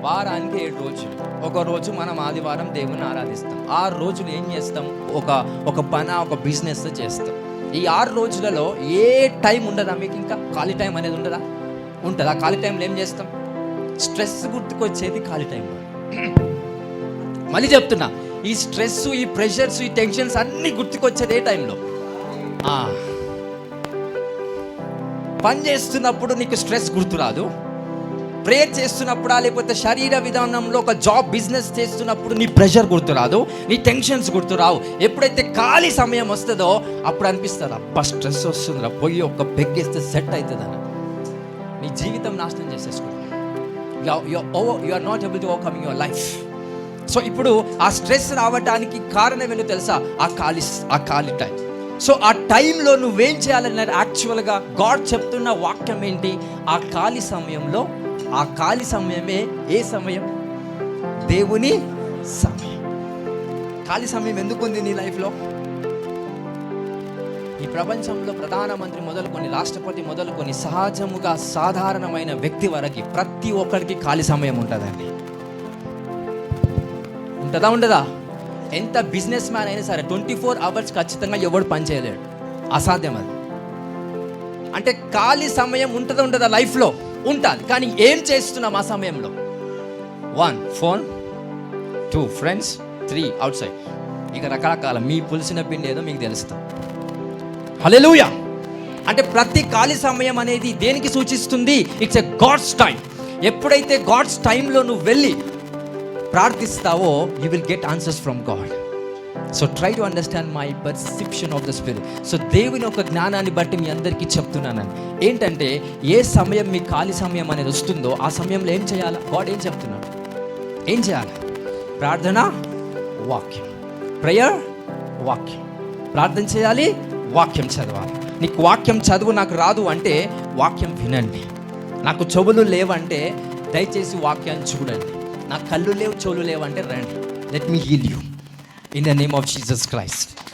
వారానికి ఏడు రోజులు. ఒక రోజు మనం ఆదివారం దేవుని ఆరాధిస్తాం. ఆరు రోజులు ఏం చేస్తాం? ఒక ఒక పని ఒక బిజినెస్ చేస్తాం. ఈ ఆరు రోజులలో ఏ టైం ఉండదా మీకు ఇంకా? ఖాళీ టైం అనేది ఉండదా? ఉంటుందా? ఖాళీ టైంలో ఏం చేస్తాం? స్ట్రెస్ గుర్తుకొచ్చేది ఖాళీ టైంలో. మళ్ళీ చెప్తున్నా ఈ స్ట్రెస్ ఈ ప్రెషర్స్ ఈ టెన్షన్స్ అన్నీ గుర్తుకొచ్చేది ఏ టైంలో? పని చేస్తున్నప్పుడు నీకు స్ట్రెస్ గుర్తురాదు. ప్రేయర్ చేస్తున్నప్పుడా లేకపోతే శరీర విధానంలో ఒక జాబ్ బిజినెస్ చేస్తున్నప్పుడు నీ ప్రెషర్ గుర్తురాదు నీ టెన్షన్స్ గుర్తురావు. ఎప్పుడైతే ఖాళీ సమయం వస్తుందో అప్పుడు అనిపిస్తుంది అబ్బా స్ట్రెస్ వస్తుందిరా పోయి ఒక పెగ్గేస్తే సెట్ అవుతుందని నీ జీవితం నాశనం చేసేసుకుంటావు you are not able to overcome your life so ఇప్పుడు ఆ స్ట్రెస్ రావడానికి కారణం ఏంటో తెలుసా? ఆ ఖాళీ ఆ ఖాళీ టైం సో ఆ టైంలో నువ్వేం చేయాలన్నారు యాక్చువల్గా గాడ్ చెప్తున్న వాక్యం ఏంటి? ఆ ఖాళీ సమయంలో ఆ ఖాళీ సమయమే ఏ సమయం? దేవుని సమయం. ఖాళీ సమయం ఎందుకుంది నీ లైఫ్లో? ఈ ప్రపంచంలో ప్రధానమంత్రి మొదలుకొని రాష్ట్రపతి మొదలుకొని సహజముగా సాధారణమైన వ్యక్తి వరకు ప్రతి ఒక్కరికి ఖాళీ సమయం ఉంటుందండి. ఉంటుందా ఉండదా? ఎంత బిజినెస్ మ్యాన్ అయినా సరే ట్వంటీ ఫోర్ అవర్స్ ఖచ్చితంగా ఎవడు పనిచేయలేడు అసాధ్యం అది. అంటే ఖాళీ సమయం ఉంటుందా ఉండదా లైఫ్లో? ఉంటుంది కానీ ఏం చేస్తున్నాం ఆ సమయంలో? One phone two friends three outside ఇక రకరకాల మీ పులిసిన పిండి ఏదో మీకు తెలుస్తాం హలెలూయా అంటే ప్రతి ఖాళీ సమయం అనేది దేనికి సూచిస్తుంది? ఇట్స్ ఎ గాడ్స్ టైం ఎప్పుడైతే గాడ్స్ టైంలో నువ్వు వెళ్ళి ప్రార్థిస్తావో you will get answers from God so try to understand my perception of the spirit so దేవుని యొక్క జ్ఞానాన్ని బట్టి మీ అందరికీ చెప్తున్నానని ఏంటంటే ఏ సమయం మీ ఖాళీ సమయం అనేది వస్తుందో ఆ సమయంలో ఏం చేయాలి? గాడ్ ఏం చెప్తున్నాడు? ఏం చేయాలి? ప్రార్థన వాక్యం. ప్రేయర్ వాక్యం. ప్రార్థన చేయాలి వాక్యం చదవాలి. నీకు వాక్యం చదువు నాకు రాదు అంటే వాక్యం వినండి. నాకు చెవులు లేవంటే దయచేసి వాక్యాన్ని చూడండి. నాకు కళ్ళు లేవు చెవులు లేవంటే రండి. Let me heal you in the name of Jesus Christ.